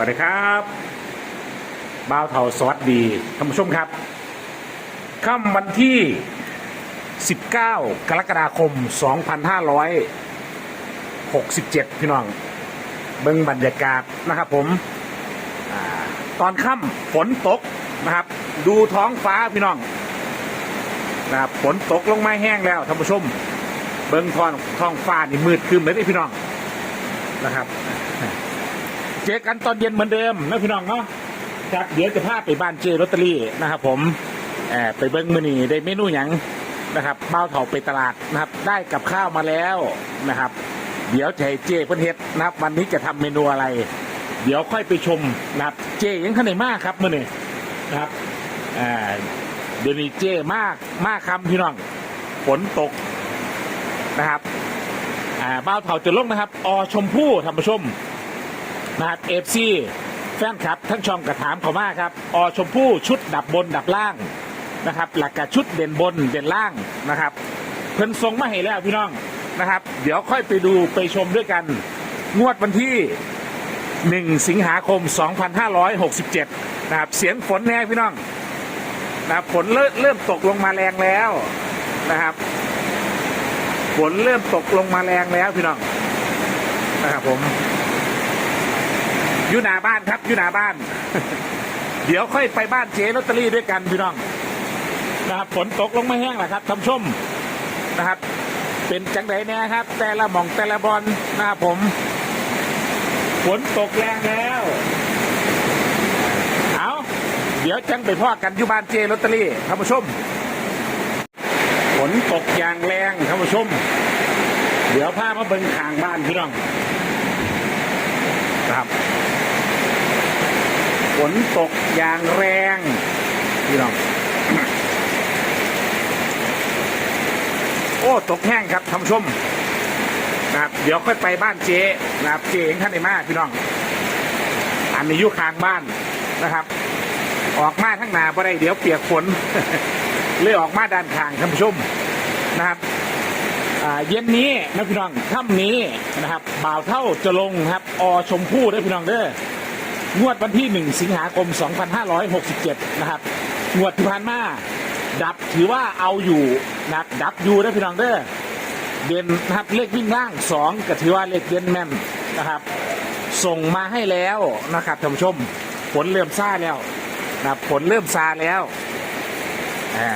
วัสดีครับบ้าวเทาสวัสดีท่านผู้ชมครับค่ำวันที่ 19 กรกฎาคม 2567 พี่น้อง เบิ่งบรรยากาศนะครับผมอตอนค่ำฝนตกนะครับ ดูท้องฟ้าพี่น้องนะครับฝนตกลงมาแห้งแล้วท่านผู้ชม เบิ่งท้องท้องฟ้านี่มืดครึมเลยพี่น้องนะครับ เจอกันตอนเย็นเหมือนเดิมนะพี่น้องเนาะครับเดี๋ยวจะพาไปบ้านเจลอตเตอรี่นะครับ ผมแอบไปเบิ้งมือนี่ได้เมนูหยังนะครับบ้าวเถาไปตลาดนะครับ ได้กับข้าวมาแล้วนะครับ เดี๋ยวจะให้เจเพิ่นเฮ็ดนะครับ วันนี้จะทำเมนูอะไร เดี๋ยวค่อยไปชมนะครับ เจยังขนาดมากครับมือนี่นะครับอ่าเดี๋ยวนี้เจมากมากครับพี่น้องฝนตกนะครับอ่าบ้าวเถาจะลงนะครับ อชมพู่ท่านผู้ชม นะครับเอฟซีแฟนคลับทั้งช่องกระถามเขามาครับอชมพู่ชุดดับบนดับล่างนะครับ หลักกับชุดเด่นบนเด่นล่างนะครับ เพิ่นทรงมาให้แล้วพี่น้องนะครับ เดี๋ยวค่อยไปดูไปชมด้วยกัน งวดวันที่ 1 สิงหาคม 2567 นะครับ เสียงฝนแน่พี่น้องนะครับฝนเริ่มตกลงมาแรงแล้วนะครับฝนเริ่มตกลงมาแรงแล้วพี่น้องนะครับผม อยู่หน้าบ้านครับอยู่หน้าบ้าน เดี๋ยวค่อยไปบ้านเจ๊ลอตเตอรี่ด้วยกันพี่น้องนะครับฝนตกลงมาแห้งแหละครับท่านชมนะครับ เป็นจังไดแน่ครับ แต่ละหม่องแต่ละบอลนะครับผมฝนตกแรงแล้วเอาเดี๋ยวจังไปพ่อกันอยู่บ้านเจลอตเตอรี่ท่านผู้ชมฝนตกอย่างแรงท่านผู้ชม เดี๋ยวพามาเบิ่งข้างบ้านพี่น้องครับ ฝนตกอย่างแรงพี่น้องโอ้ตกแห้งครับท่านชมนะครับเดี๋ยวค่อยไปบ้านเจ๊นะครับเจ๊เองท่านไอ้มาพี่น้อง อันนี้อยู่ข้างบ้านนะครับ ออกมาทั้งนาบ่ได้เดี๋ยวเปียกฝนเลยออกมาด้านข้างท่านผู้ชมนะครับเย็นนี้นะพี่น้องค่ำนี้นะครับ บ่าวเท่าจะลงครับ อชมพู่ได้พี่น้องเด้อ งวดวันที่ 1 สิงหาคม 2567 นะครับ งวดที่ผ่านมา ดับถือว่าเอาอยู่นะครับดับอยู่ได้พี่น้องเด้อ เด่นนะครับเลขวิ่งล่าง 2 ก็ถือว่าเลขเด่นแม่นนะครับ ส่งมาให้แล้วนะครับท่านผู้ชม ผลเริ่มซาแล้วนะครับผลเริ่มซาแล้วอ่า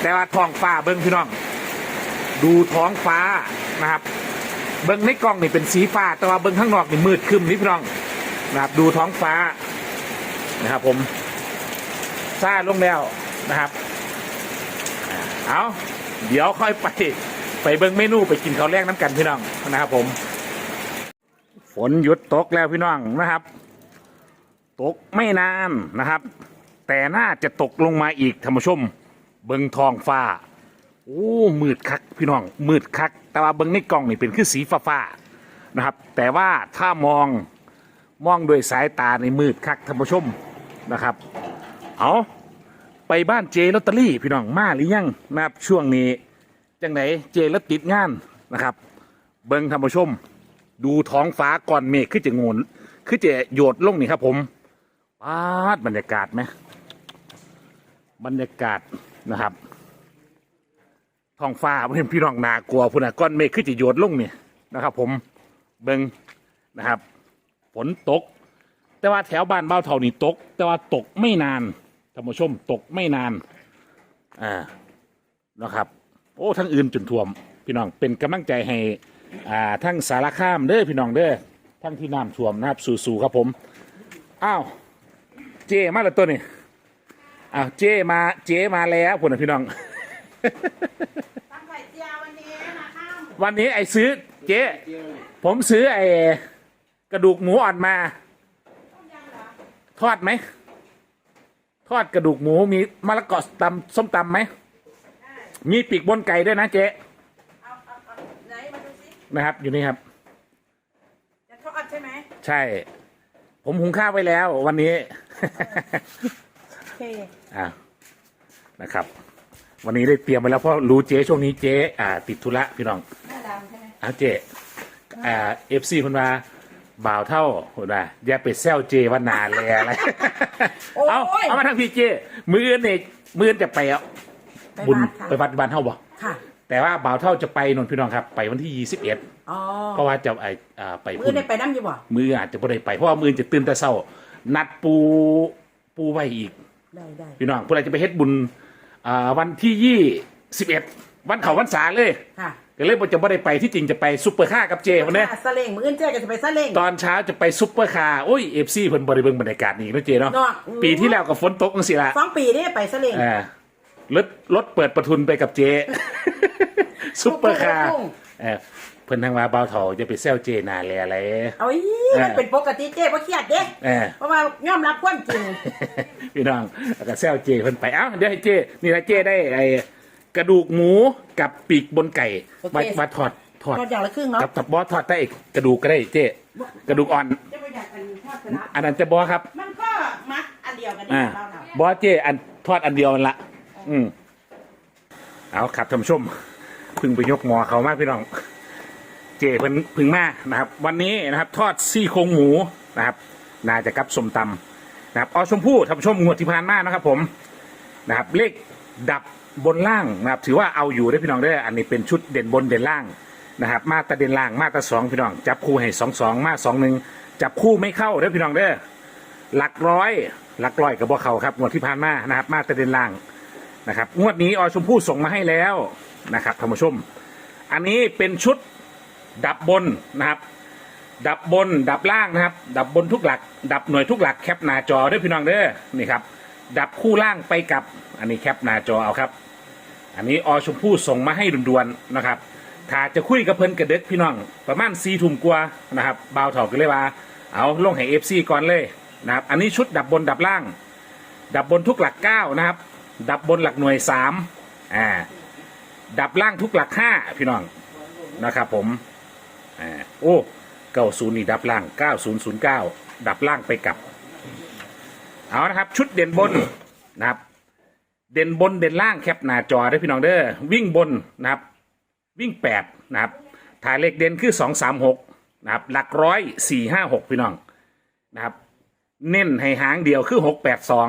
แต่ว่าท้องฟ้าเบิ้งพี่น้อง ดูท้องฟ้านะครับ เบิ้งในกล้องนี่เป็นสีฟ้า แต่ว่าเบิ้งข้างนอกนี่มืดครึมนี่พี่น้อง นะครับดูท้องฟ้านะครับ ผมซาลงแล้วนะครับ เอาเดี๋ยวค่อยไปไปเบิ้งเมนูไปกินข้าวแรกน้ำกันพี่น้องนะครับ ผม ฝนหยุดตกแล้วพี่น้องนะครับ ตกไม่นานนะครับ แต่น่าจะตกลงมาอีกท่านผู้ชม เบิ้งท้องฟ้าโอ้มืดคักพี่น้องมืดคัก แต่ว่าเบิ้งในกล่องนี่เป็นคือสีฟ้าฟ้าๆนะครับ แต่ว่าถ้ามอง มองด้วยสายตาในมืดคักท่านผู้ชมนะครับ เอาไปบ้านเจลอตเตอรี่พี่น้องมาหรือยังนะครับช่วงนี้จังไหนเจลติดงานนะครับ เบิ้งท่านผู้ชม ดูท้องฟ้าก่อนเมฆคือจะงนคือจะโยดลงนี่ครับผมปาดบรรยากาศไหมบรรยากาศนะครับท้องฟ้าเห็นพี่น้องนากลัวพุ่นนะก้อนเมฆคือจะโยดลงนี่นะครับ ผมเบิ้งนะครับ ฝนตก แต่ว่าแถวบ้านเบ้าเท่านี่ตก แต่ว่าตกไม่นานท่านผู้ชมตกไม่นานอ่านะครับ โอ้ทั้งอื่นจนท่วม พี่น้องเป็นกำลังใจให้อ่าทั้งสารคามเด้อพี่น้องเด้อทั้งที่น้ำท่วมนะครับสู่ๆครับผมอ้าวเจมาแล้วตัวนี้อ้าวเจมาเจมาแล้วพุ่นนะพี่น้องทำไข่เจียววันนี้นะข้ามวันนี้ไอ้ซื้อเจ๊ผมซื้อไอ้ก ระดูกหมูอ่อนมา ทอดไหม ทอดกระดูกหมูมีมะละกอตำส้มตำไหม มีปีกบนไก่ด้วยนะเจ๊เอาเอาเอาไหนมาดูสินะครับ อยู่นี่ครับจะทอดใช่ไหมใช่ ผมหุงข้าวไว้แล้ว วันนี้โอเคอ่านะครับ วันนี้ได้เตรียมไว้แล้วเพราะรู้เจ๊ช่วงนี้เจ๊อ่า ติดธุระพี่น้องแม่ดำใช่ไหมเอาเจ๊อ่าเอฟซีคนมา บ่าวเท่าโหดว่าอย่าไปแซวเจว่านานเลยอะไรโอ้ย เอาเอามาทางพี่เจ มืออนเนี่ยมืออนจะไปเอาไปบุญวัดค่ะไปวัดบ้านเท่าบ่ค่ะ แต่ว่าบ่าวเท่าจะไปนนท์พี่น้องครับ ไปวันที่ยี่สิบเอ็ดอ๋อเพราะว่าจะไออ่าไปมืพุ่อนได้ไปน้ำอยู่บ่มืออาจจะไม่ได้ไปเพราะว่ามือจะตื่นแต่เช้า นัดปูปูไว้อีก ได้ได้พี่น้องเพื่อจะไปเฮ็ดบุญอ่าวันที่ยี่สิบเอ็ดวันเขาวันษาเลย ค่ะ ก็เลยบ่จะไม่ได้ไปที่จริงจะไปซุปเปอร์ค่าร์กับเจวันนี้ซาเล้งมืออื่นเจ๊ก็จะไปซาเล้ง ตอนเช้าจะไปซุปเปอร์คาร์โอ้ยเอฟซีเพิ่นบริเบิงบรรยากาศนี่เนาะเจเนาะเนาะ ปีที่แล้วก็ฝนตกจังซี่ล่ะสองปีนี่ไปซาเล้งเออรถรถเปิดประทุนไปกับเจ ซุปเปอร์คาร์เออเพิ่นทางว่าเบาเถาจะไปแซวเจหนาแลอะไร เอาอีมันเป็นปกติเจ๊บ่เครียดเด้เออ เพราะว่ายอมรับความจริง พี่น้องแล้วก็แซวเจเพิ่นไปเอ้าเดี๋ยวให้เจนี่นะเจได้ไอ้ กระดูกหมูกับปีกบนไก่โอเคมามาถอดถอดทอดอย่างละครึ่งเนาะกับกับบอสถอดได้อีกกระดูกก็ได้เจกระดูกอ่อน จะไปอยากอันทอดสลัดอันนั้นจะบอสครับ มันก็มัดอันเดียวกันนี่อ่าเราเนาะบอสเจอันทอดอันเดียวนั่นละ อืมเอาครับท่านผู้ชมเพึ่งไปยกหมอเขามากพี่น้อง เจเพิ่งเพึ่งมานะครับ วันนี้นะครับ ทอดซี่โครงหมูนะครับ น่าจะกับสมตำนะครับอชมพู่ท่านผู้ชมงวดที่ผ่านมานะครับ ผมนะครับ เลขดับ บนล่างนะครับถือว่าเอาอยู่ได้พี่น้องได้ออันนี้เป็นชุดเด่นบนเด่นล่างนะครับ มาตาเด่นล่างมาตาสองพี่น้อง จับคู่ให้สองสองมาสองหนึ่งจับคู่ไม่เข้าได้อพี่น้องเด้อหลักร้อยหลักร้อยกับบ่เขาครับงวดที่ผ่านมานะครับ มาตะเด่นล่างนะครับงวดนี้อชมพู่ส่งมาให้แล้วนะครับท่านผู้ชม อันนี้เป็นชุดดับบนนะครับ ดับบนดับล่างนะครับ ดับบนทุกหลัก ดับหน่วยทุกหลักแคปหน้าจอด้วยพี่น้องเด้อนี่ครับ ดับคู่ล่างไปกับ อันนี้แคปหน้าจอเอาครับ อันนี้อชมพู่ส่งมาให้ด่วนๆนะครับ ถ้าจะคุยกับเพิ่นกระเด็กพี่น้อง ประมาณสี่ทุ่มกว่านะครับบ่าวถอกก็เลยว่า เอาลงให้เอฟซีก่อนเลยนะครับ อันนี้ชุดดับบนดับล่าง ดับบนทุกหลักเก้านะครับ ดับบนหลักหน่วยสามอ่า ดับล่างทุกหลักห้าพี่น้องนะครับผมอ่าโอ้เก้าศูนย์นี่ดับล่างเก้าศูนย์ศูนย์เก้าดับล่างไปกับ เอานะครับ ชุดเด่นบนนะครับ เด่นบนเด่นล่างแคปหน้าจอได้พี่น้องเด้อวิ่งบนนะครับ วิ่งแปดนะครับถ่ายเลขเด่นคือสองสามหกนะครับ หลักร้อยสี่ห้าหกพี่น้องนะครับ เน้นให้หางเดียวคือหกแปดสอง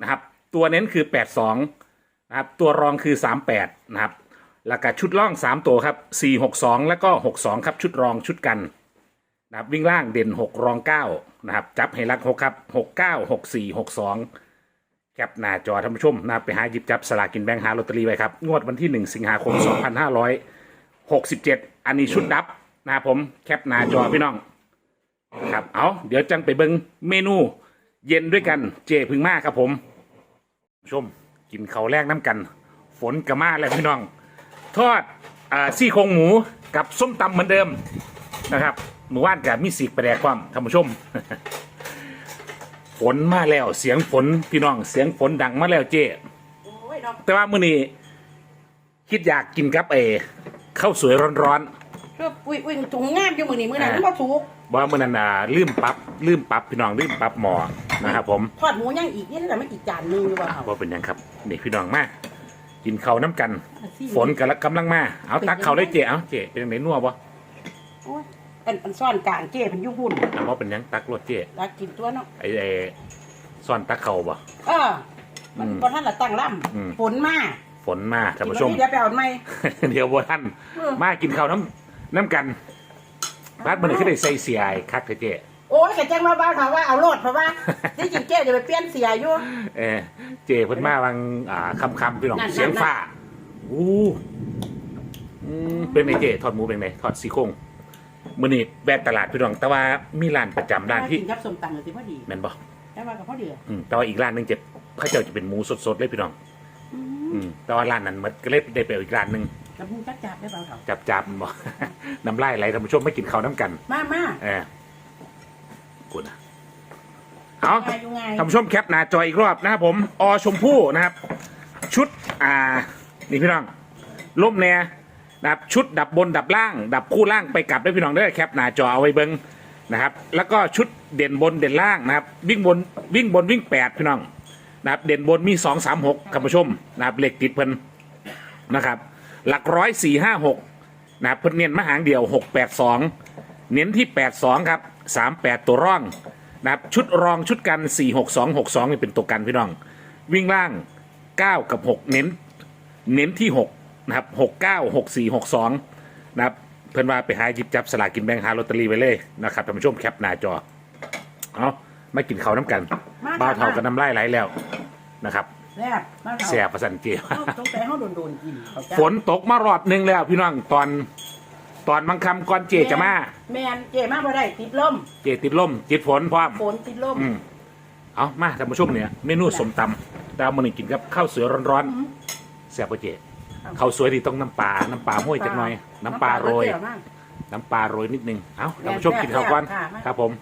นะครับ ตัวเน้นคือแปดสองนะครับ ตัวรองคือสามแปดนะครับแล้วก็ชุดล่องสามตัวครับสี่หกสองแล้วก็หกสองครับชุดรองชุดกัน นะครับวิ่งล่างเด่นหกรองเก้านะครับจับให้ลักหกครับหกเก้าหกสี่หกสองแคปหน้าจอท่านผู้ชมนะไปหาหยิบจับสลากกินแบงหาลอตเตอรี่ไว้ครับ งวดวันที่หนึ่งสิงหาคมสองพันห้าร้อยหกสิบเจ็ดอันนี้ชุดดับนะครับผมแคปหน้าจอพี่น้องครับเอาเดี๋ยวจังไปเบิงเมนูเย็นด้วยกันเจพึงมาครับผมชมกินเขาวแรกน้ำกัน ฝนกระมาแล้วพี่น้อง ทอดอซี่โครงหมูกับส้มตำเหมือนเดิมนะครับ หมู่บ้านกับมีสีกประแดกความท่านผู้ชม ฝนมาแล้วเสียงฝนพี่น้องเสียงฝนดังมาแล้วเจโอ้ยเนาะแต่ว่ามื้อนี้คิดอยากกินกับเอข้าวสวยร้อนๆก็อุ้ยอุ้ยถุงงามอยู่มื้อนี้มื้อนั้นอ่ามันบ่ถูกบ่ว่ามื่อนั้นอ่าลืมปรับลืมปรับพี่น้องลืมปรับหมอนะครับผมทอดหมูย่างอีกนี่แต่ไม่อีกจานหนึงอยู่ว่าเอาว่าเป็นหยังครับนี่พี่น้องมากินข้าวน้ำกันสิฝนกันกำลังมาเอาตักข้าวเลยเจ๊เอาเจ๊เป็นยังไงนัวบ่โอ้ยอันอันซ่อนกลางเจ้เพิ่นอยู่หุ่นเอาว่าเป็นหยังตักรสเจ๊อยากกินตัวเนาะไอ้ไอ้ซ่อนตักเข่าวบ่ เออ มันอืมบ่ทันละตั้งล่อืมำฝนมาฝนมาท่านผู้ชม กินวันนี้เดี๋ยวไปเอาใหม่เดี๋ยวบ่ท่านเออ มากินข้าวน้ำน้ำกันบ้านมันขึ้นได้ใส่เสียไอ้คักเถอะเจ๊โอ้ยกะจังมาบ้านเขาว่าเอาโลดเพราะว่าที่จริงเจ้จะไปเปลี่ยนเสียอยู่ เออเจ๊เพิ่นมาวังอ่าค่ำๆพี่น้องนั่นๆ เสียงฟ้าอู้อืมเป็นไงเจ๊ทอดหมูเป็นไงทอดซี่โครง มื้อนี้แวะตลาดพี่น้องแต่ว่ามีร้านประจำร้านที่กินกับส้มตำเลยสิพอดีแม่นบ่แต่ว่ากับพอดีอืมแต่ว่าอีกร้านหนึงเจ็บเขาเจ้าจะเป็นหมูสดๆเลยพี่น้อง อืมแต่ว่าร้านนั้นมันก็เลยได้ไปอีกร้านหนึงกับพุงจับจับได้เปล่าเขาจับจับๆบ่ น้ำลายไหลท่านผู้ชมไม่กินข้าวน้ำกัน มามาเออกูนะเอาไงอยู่ไงท่านผู้ชมแคปหน้าจออีกรอบนะครับผม อชมพู่นะครับ ชุด อ่า นี่พี่น้องล่มแน่ นะครับชุดดับบนดับล่าง ดับคู่ล่างไปกลับได้พี่น้องเด้อแคปหน้าจอเอาไว้เบิ้งนะครับ แล้วก็ชุดเด่นบนเด่นล่างนะครับวิ่งบนวิ่งบนวิ่งแปดพี่น้องนะครับเด่นบนมีสองสามหกท่านผู้ชมนะครับเลขติดเพิ่นนะครับ หลักร้อยสี่ห้าหกนะครับเพิ่นเน้นมาหางเดียวหกแปดสองเน้นที่แปดสองครับสามแปดตัวร่องนะครับชุดรองชุดกันสี่หกสองหกสองนี่เป็นตัวกันพี่น้อง วิ่งล่างเก้ากับหกเน้น เน้นที่หก นะครับหกเก้าหกสี่หกสองนะครับเพื่อนว่าไปหาหยิบจับสลากกินแบ่งหาลอตเตอรี่ไปเลยนะครับท่านผู้ชมแคปหน้าจอเอามากินข้าวน้ำกันมาบ้าวเท่ามากันน้ำลายไหลแล้วนะครับแซ่บมากเถาแซ่บประสันเจียวต้องแต่เขาโดนๆกินเขาจะฝนตกมารอบหนึงแล้วพี่น้องตอนตอนบางคำก่อนเจจะมา แมนเจมาบ่ได้ติดลมเจติดลมติดฝนพร้อม ฝนติดลมอืมเอามาท่านผู้ชมเนี่ยเมนูสมตำดาวมันกินกับข้าวเสือร้อนๆแซ่บปะเจ ข้าวสวยดีต้องน้ำปลา น้ำปลาห้วยจักหน่อย น้ำปลาโรยเจีวมากน้ำปลาโรยนิดนึง เอาท่านผู้ชมกินข้าวก่อนค่ะมาครับผมม